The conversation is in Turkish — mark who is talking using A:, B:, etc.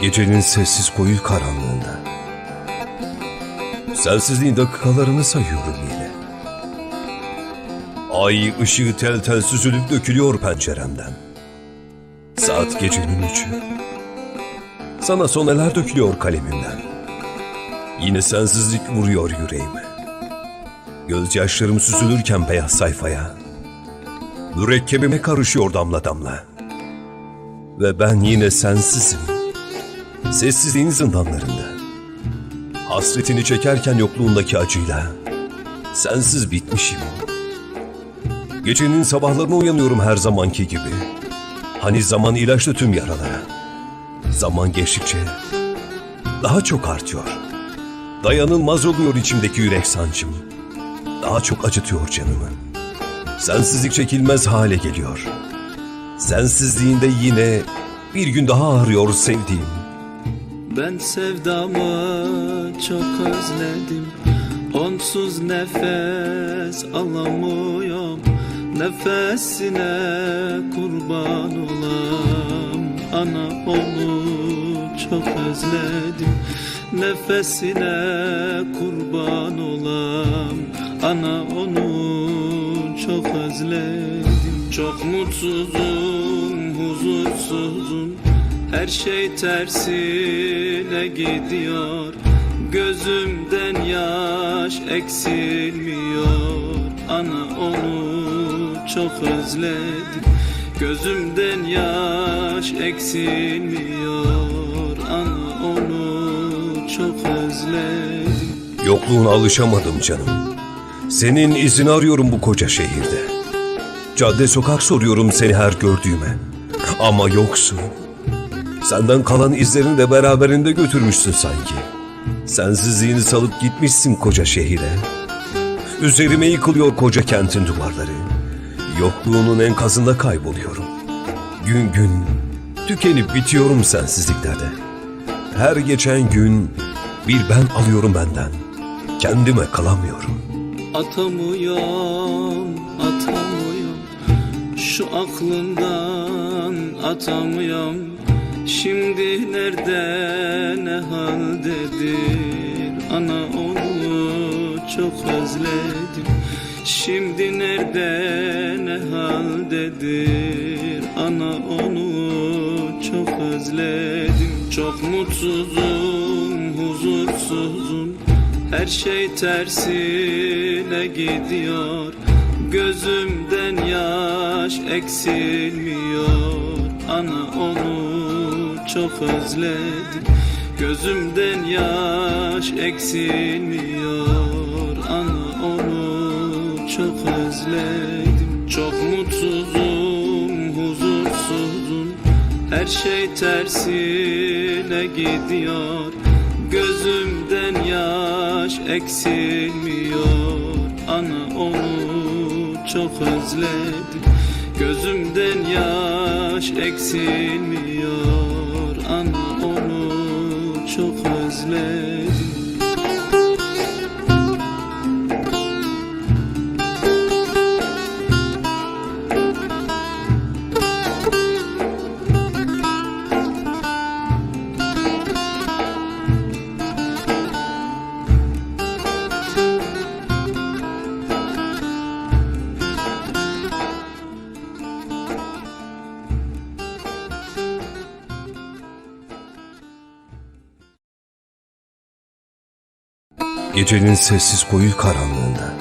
A: Gecenin sessiz koyu karanlığında. Sensizliğin dakikalarını sayıyorum yine. Ay ışığı tel tel süzülüp dökülüyor penceremden. Saat gecenin üçü. Sana soneler dökülüyor kalemimden. Yine sensizlik vuruyor yüreğime. Gözyaşlarım süzülürken beyaz sayfaya. Mürekkebime karışıyor damla damla. Ve ben yine sensizim. Sessizliğin zindanlarında. Hasretini çekerken yokluğundaki acıyla. Sensiz bitmişim. Gecenin sabahlarına uyanıyorum her zamanki gibi. Hani zaman ilaçlı tüm yaralara. Zaman geçtikçe daha çok artıyor. Dayanılmaz oluyor içimdeki yürek sancım. Daha çok acıtıyor canımı. Sensizlik çekilmez hale geliyor. Sensizliğinde yine bir gün daha ağrıyor sevdiğim.
B: Ben sevdamı çok özledim. Onsuz nefes alamıyorum. Nefesine kurban olam. Ana onu çok özledim. Nefesine kurban olam. Ana onu çok özledim. Çok mutsuzum, huzursuzum her şey tersine gidiyor Gözümden yaş eksilmiyor Ana onu çok özledim Gözümden yaş eksilmiyor Ana onu çok özledim
A: Yokluğuna alışamadım canım. Senin izini arıyorum bu koca şehirde. Cadde sokak soruyorum seni her gördüğüme. Ama yoksun. Senden kalan izlerini de beraberinde götürmüşsün sanki. Sensizliğini salıp gitmişsin koca şehire. Üzerime yıkılıyor koca kentin duvarları. Yokluğunun enkazında kayboluyorum. Gün gün tükenip bitiyorum sensizliklerde. Her geçen gün bir ben alıyorum benden. Kendime kalamıyorum.
B: Atamıyorum, atamıyorum Şu aklımdan atamıyorum Şimdi nerede ne haldedir Ana onu çok özledim. Şimdi nerede ne haldedir Ana onu çok özledim. Çok mutsuzum, huzursuzum. Her şey tersine gidiyor. Gözümden yaş eksilmiyor. Ana onu çok özledim. Gözümden yaş eksilmiyor Ana onu çok özledim. Çok mutsuzum, huzursuzum. Her şey tersine gidiyor. Gözümden yaş eksilmiyor Ana onu çok özledim. Gözümden yaş eksilmiyor özledim
A: Gecenin sessiz koyu karanlığında.